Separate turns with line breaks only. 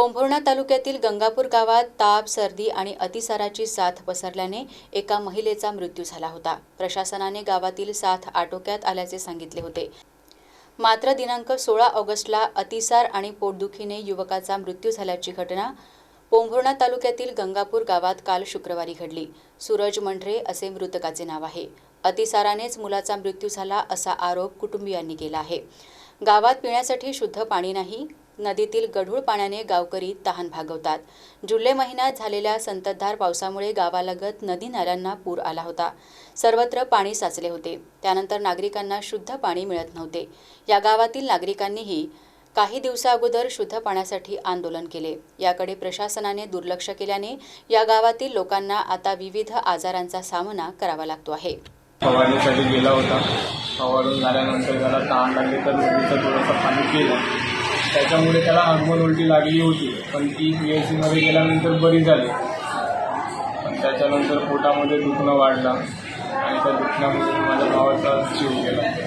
पोंभुर्णा तालुक्यातील गंगापूर गावात ताप सर्दी आणि अतिसाराची साथ पसरल्याने एका महिलेचा मृत्यू झाला होता. प्रशासनाने गावातील साथ आटोक्यात आल्याचे सांगितले होते. मात्र दिनांक सोळा ऑगस्टला अतिसार आणि पोटदुखीने युवकाचा मृत्यू झाल्याची घटना पोंभुर्णा तालुक्यातील गंगापूर गावात काल शुक्रवारी घडली. सूरज मंढरे असे मृतकाचे नाव आहे. अतिसारानेच मुलाचा मृत्यू झाला असा आरोप कुटुंबियांनी केला आहे. गावात पिण्यासाठी शुद्ध पाणी नाही नदीतील गढूळ पाण्याने गावकरी तहान भागवतात. जुलै महिन्यात झालेल्या संततधार पावसामुळे गावालगत नदी नाल्यांना पूर आला होता. सर्वत्र पाणी साचले होते. त्यानंतर नागरिकांना शुद्ध पाणी मिळत नव्हते. या गावातील नागरिकांनीही काही दिवसाअगोदर शुद्ध पाण्यासाठी आंदोलन केले. याकडे प्रशासनाने दुर्लक्ष केल्याने या गावातील लोकांना आता विविध आजारांचा सामना करावा लागतो आहे.
फवारणीसाठी गेला होता. फवारून झाल्यानंतर त्याला तहान लागली तर नदीचं थोडंसं पाणी पिलं त्याच्यामुळे त्याला हॉर्मोन उलटी लागली होती. पण ती पी एच सीमध्ये गेल्यानंतर बरी झाली. पण त्याच्यानंतर पोटामध्ये दुखणं वाढलं. आणि त्या दुखण्यामध्ये माझ्या भावाचा जीव गेला.